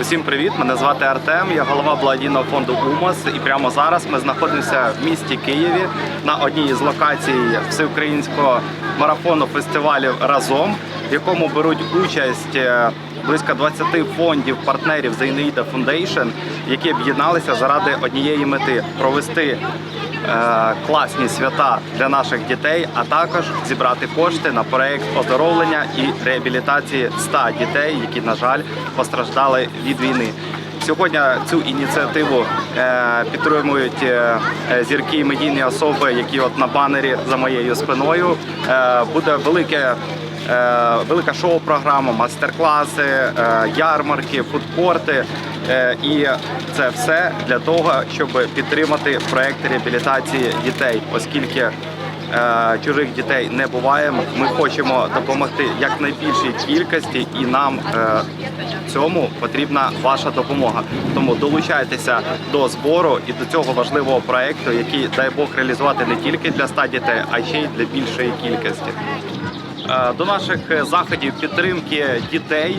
Усім привіт! Мене звати Артем. Я голова благодійного фонду УМОС. І прямо зараз ми знаходимося в місті Києві на одній із локацій всеукраїнського марафону фестивалів разом, в якому беруть участь е, близько 20 фондів партнерів The Inuita Foundation, які об'єдналися заради однієї мети провести класні свята для наших дітей, а також зібрати кошти на проект оздоровлення і реабілітації 100 дітей, які, на жаль, постраждали від війни. Сьогодні цю ініціативу е, підтримують е, е, зірки і медійні особи, які от на банері за моєю спиною. Е, буде велике. е, Велика шоу-програма, мастер-класи, е, ярмарки, фудкорти. Е, І це все для того, щоб підтримати проект реабілітації дітей, оскільки е, чужих дітей не буває. Ми хочемо допомогти якнайбільшій кількості, і нам е, цьому потрібна ваша допомога. Тому долучайтеся до збору і до цього важливого проекту, який дай Бог реалізувати не тільки для 100 дітей, а ще й для більшої кількості. До наших заходів підтримки дітей,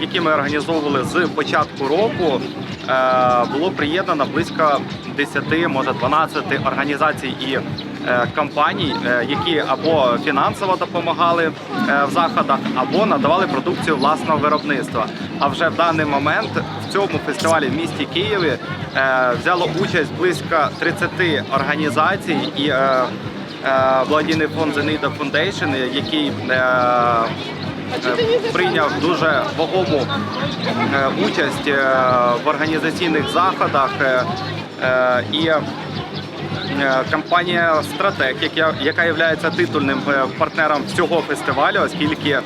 які ми організовували з початку року, е, було приєднано близько 10, може 12 організацій і е, компаній, е, які або фінансово допомагали е, в заходах, або надавали продукцію власного виробництва. А вже в даний момент в цьому фестивалі в місті Києві е, взяло участь близько 30 організацій і е, е, благодійний фонд Nida Foundation, який е, е, прийняв дуже вагому е, участь е, в організаційних заходах. е, е, І е, компанія Стратек, яка, є титульним е, партнером всього фестивалю, оскільки е,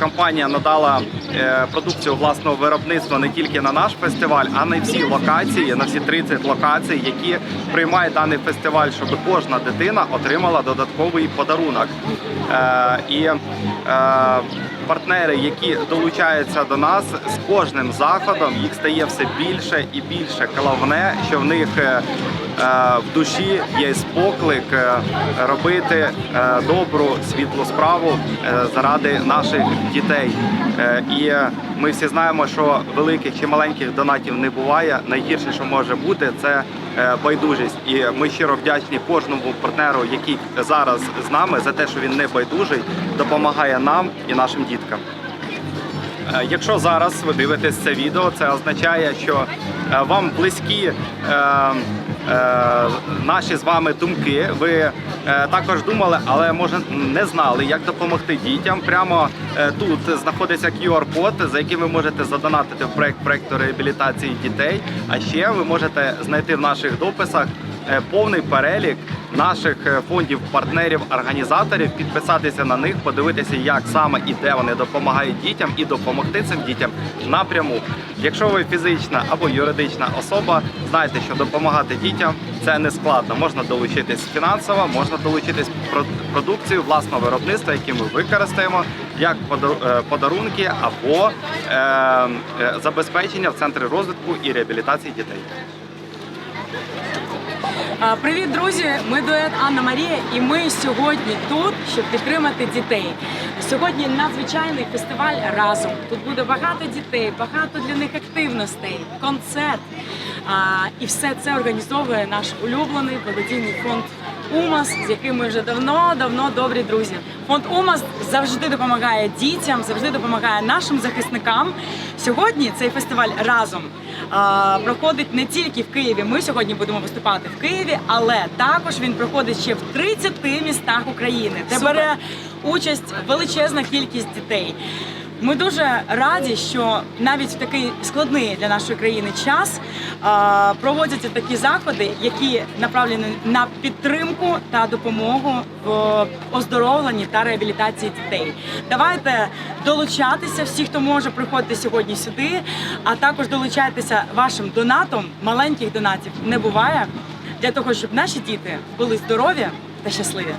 компанія надала е, продукцію власного виробництва не тільки на наш фестиваль, а на всі локації, на всі 30 локацій, які приймає даний фестиваль, щоб кожна дитина отримала додатковий подарунок. Е, І е, партнери, які долучаються до нас з кожним заходом, їх стає все більше і більше. Головне, що в них е, е, в душі є споклик е, робити е, добру світлу справу е, заради наших дітей. І ми всі знаємо, що великих чи маленьких донатів не буває. Найгірше, що може бути, це е, байдужість. І ми щиро вдячні кожному партнеру, який зараз з нами, за те, що він не байдужий, допомагає нам і нашим діткам. Е, Якщо зараз ви дивитесь це відео, це означає, що е, вам близькі е, е, наші з вами думки. Ви також думали, але може не знали, як допомогти дітям. Прямо е, тут знаходиться QR-код, за яким ви можете задонатити в проект проекту реабілітації дітей. А ще ви можете знайти в наших дописах е, повний перелік наших е, фондів, партнерів, організаторів, підписатися на них, подивитися, як саме і де вони допомагають дітям, і допомогти цим дітям напряму. Якщо ви фізична або юридична особа, знайте, що допомагати дітям це не складно. Можна долучитись фінансово, можна долучитись про- продукцію власного виробництва, які ми використаємо як е, подарунки або е, е, забезпечення в центрі розвитку і реабілітації дітей. А, Привіт, друзі! Ми дует Анна Марія, і ми сьогодні тут, щоб підтримати дітей. Сьогодні надзвичайний фестиваль разом. Тут буде багато дітей, багато для них активностей, концерт. І все це організовує наш улюблений благодійний фонд УМАС, з яким ми вже давно-давно добрі друзі. Фонд УМАС завжди допомагає дітям, завжди допомагає нашим захисникам. Сьогодні цей фестиваль разом а, проходить не тільки в Києві. Ми сьогодні будемо виступати в Києві, але також він проходить ще в 30 містах України, де Супер. бере участь величезна кількість дітей. Ми дуже раді, що навіть в такий складний для нашої країни час проводяться такі заходи, які направлені на підтримку та допомогу в оздоровленні та реабілітації дітей. Давайте долучатися всі, хто може приходити сьогодні сюди, а також долучайтеся вашим донатом. Маленьких донатів не буває для того, щоб наші діти були здорові та щасливі.